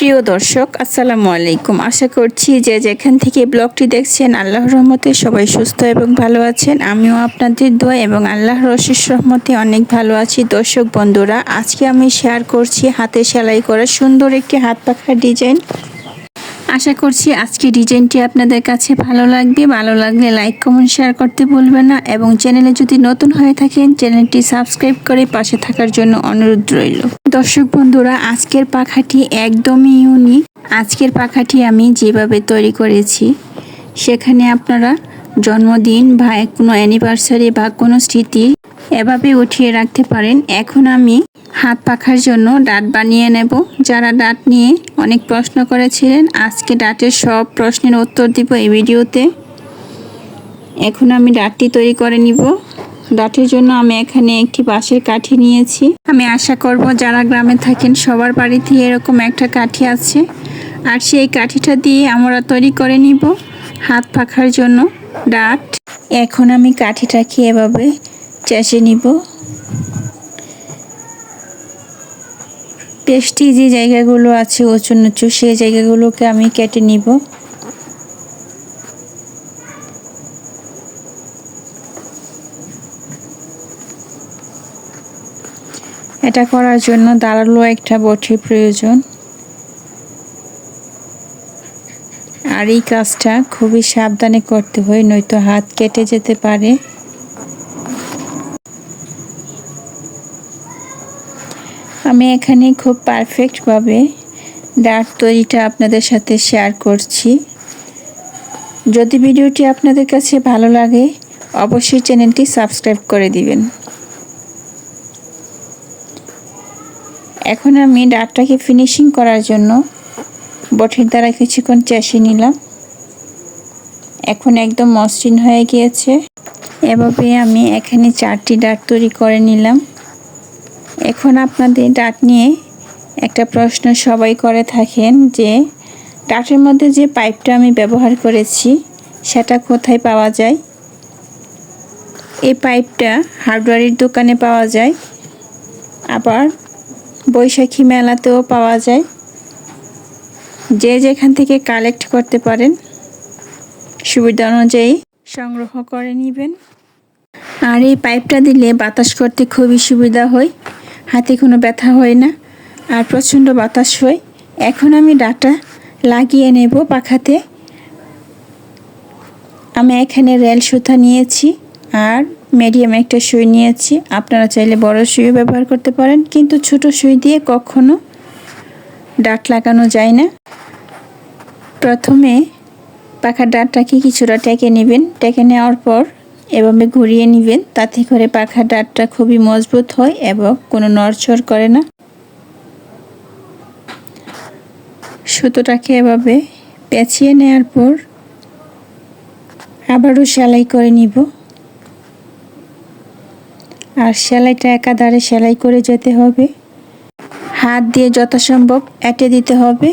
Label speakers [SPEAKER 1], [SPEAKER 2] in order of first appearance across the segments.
[SPEAKER 1] প্রিয় দর্শক, আসসালামু আলাইকুম। আশা করছি যে যেখান থেকে ব্লগটি দেখছেন আল্লাহ রহমতে সবাই সুস্থ এবং ভালো আছেন। আমিও আপনাদের দোয়া এবং আল্লাহ রশিস রহমতে অনেক ভালো আছি। দর্শক বন্ধুরা, আজকে আমি শেয়ার করছি হাতে সেলাই করা সুন্দর একটি হাত পাখার ডিজাইন আশা করছি আজকে ডিজাইনটি আপনাদের কাছে ভালো লাগবে। ভালো লাগলে লাইক, কমেন্ট, শেয়ার করতে ভুলবেন না এবং চ্যানেলে যদি নতুন হয়ে থাকেন, চ্যানেলটি সাবস্ক্রাইব করে পাশে থাকার জন্য অনুরোধ রইল। দর্শক বন্ধুরা, আজকের পাখাটি একদমই ইউনিক আজকের পাখাটি আমি যেভাবে তৈরি করেছি, সেখানে আপনারা জন্মদিন বা কোনো অ্যানিভার্সারি বা কোনো স্মৃতি এভাবে উঠিয়ে রাখতে পারেন। এখন আমি হাত পাখার জন্য ডাট বানিয়ে নেব। যারা ডাট নিয়ে অনেক প্রশ্ন করেছিলেন, আজকে ডাটের সব প্রশ্নের উত্তর দিব এই ভিডিওতে। এখন আমি ডাটটি তৈরি করে নিব। ডাটের জন্য আমি এখানে একটি বাঁশের কাঠি নিয়েছি। আমি আশা করব যারা গ্রামে থাকেন, সবার বাড়িতে এরকম একটা কাঠি আছে। আর সেই কাঠিটা দিয়ে আমরা তৈরি করে নিব হাত পাখার জন্য ডাট। এখন আমি কাঠিটাকে এভাবে চেঁচে নিব। পেস্টি যে জায়গাগুলো আছে উঁচু নিচু সেই জায়গাগুলোকে আমি কেটে নিব। এটা করার জন্য দাঁড়াল একটা বটির প্রয়োজন। আর এই কাজটা খুবই সাবধানে করতে হয়, নয়তো হাত কেটে যেতে পারে। আমি এখানে খুব পারফেক্টভাবে ডার্ট তৈরিটা আপনাদের সাথে শেয়ার করছি। যদি ভিডিওটি আপনাদের কাছে ভালো লাগে, অবশ্যই চ্যানেলটি সাবস্ক্রাইব করে দিবেন। এখন আমি ডাটটাকে ফিনিশিং করার জন্য বটির দ্বারা কিছুক্ষণ চেষে নিলাম। এখন একদম মসৃণ হয়ে গিয়েছে। এভাবে আমি এখানে চারটি ডাট তৈরি করে নিলাম। এখন আপনাদের ডাট নিয়ে একটা প্রশ্ন সবাই করে থাকেন যে ডাটের মধ্যে যে পাইপটা আমি ব্যবহার করেছি, সেটা কোথায় পাওয়া যায়? এই পাইপটা হার্ডওয়ারের দোকানে পাওয়া যায়, আবার বৈশাখী মেলাতেও পাওয়া যায়। যে যেখান থেকে কালেক্ট করতে পারেন, সুবিধা অনুযায়ী সংগ্রহ করে নেবেন। আর এই পাইপটা দিলে বাতাস করতে খুবই সুবিধা হয়। হাতে কোনো ব্যথা হয় না আর প্রচণ্ড বাতাস হয়। এখন আমি ডাটা লাগিয়ে নেব পাখাতে। আমি এখানে রেল সুতা নিয়েছি আর মিডিয়াম একটা সুই নিয়েছি। আপনারা চাইলে বড় সুইও ব্যবহার করতে পারেন, কিন্তু ছোট সুই দিয়ে কখনো ডাট লাগানো যায় না। প্রথমে পাখার ডাটটাকে কিছুটা টেকে নেবেন। টেকে নেওয়ার পর এভাবে ঘুরিয়ে নেবেন, তাতে করে পাখার ডাটটা খুবই মজবুত হয় এবং কোনো নড়চড় করে না। সুতোটাকে এভাবে পেঁচিয়ে নেওয়ার পর আবারও সেলাই করে নিব। আর সেলাইটা একাধারে সেলাই করে যেতে হবে। হাত দিয়ে যথাসম্ভব এঁটে দিতে হবে।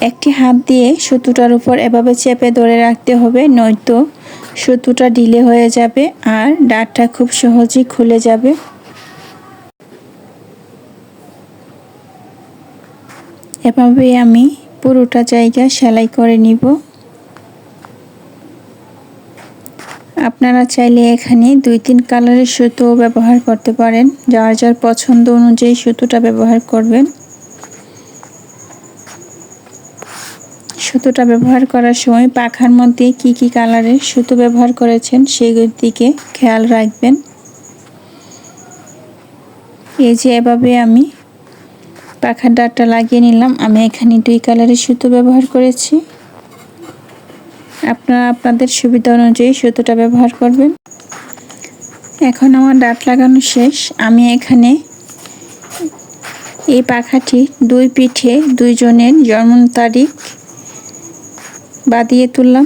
[SPEAKER 1] একটি হাত দিয়ে সুতোটার উপর এভাবে চেপে ধরে রাখতে হবে, নয়তো সুতোটা ঢিলে হয়ে যাবে আর ডাটটা খুব সহজেই খুলে যাবে। এভাবে আমি পুরোটা জায়গা সেলাই করে নিব। আপনারা চাইলে এখানে দুই তিন কালারের সুতো ব্যবহার করতে পারেন। যার যার পছন্দ অনুযায়ী সুতোটা ব্যবহার করবেন। সুতোটা ব্যবহার করার সময় পাখার মধ্যে কি কি কালারের সুতো ব্যবহার করেছেন সেগুলোর দিকে খেয়াল রাখবেন। এই যে এভাবে আমি পাখার ডাটটা লাগিয়ে নিলাম। আমি এখানে দুই কালারের সুতো ব্যবহার করেছি। আপনারা আপনাদের সুবিধা অনুযায়ী সুতোটা ব্যবহার করবেন। এখন আমার ডাট লাগানো শেষ। আমি এখানে এই পাখাটি দুই পিঠে দুইজনের জন্ম তারিখ বাদিয়ে তুললাম।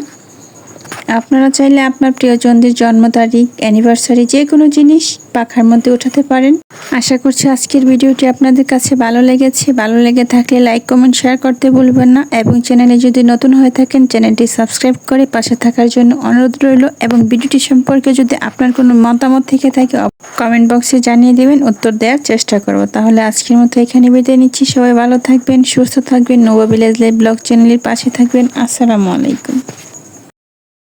[SPEAKER 1] আপনারা চাইলে আপনার প্রিয়জনদের জন্ম তারিখ অ্যানিভার্সারি যে কোনো জিনিস পাখার মধ্যে উঠাতে পারেন। আশা করছি আজকের ভিডিওটি আপনাদের কাছে ভালো লেগেছে। ভালো লেগে থাকলে লাইক কমেন্ট শেয়ার করতে ভুলবেন না। এবং চ্যানেলে যদি নতুন হয়ে থাকেন, চ্যানেলটি সাবস্ক্রাইব করে পাশে থাকার জন্য অনুরোধ রইল। এবং ভিডিওটি সম্পর্কে যদি আপনার কোনো মতামত থেকে থাকে কমেন্ট বক্সে জানিয়ে দেবেন, উত্তর দেওয়ার চেষ্টা করব। তাহলে আজকের মতো এখানে বিদায় নিচ্ছি। সবাই ভালো থাকবেন, সুস্থ থাকবেন। নোভা ভিলেজ লাইভ ব্লগ চ্যানেলের পাশে থাকবেন। আসসালামু আলাইকুম।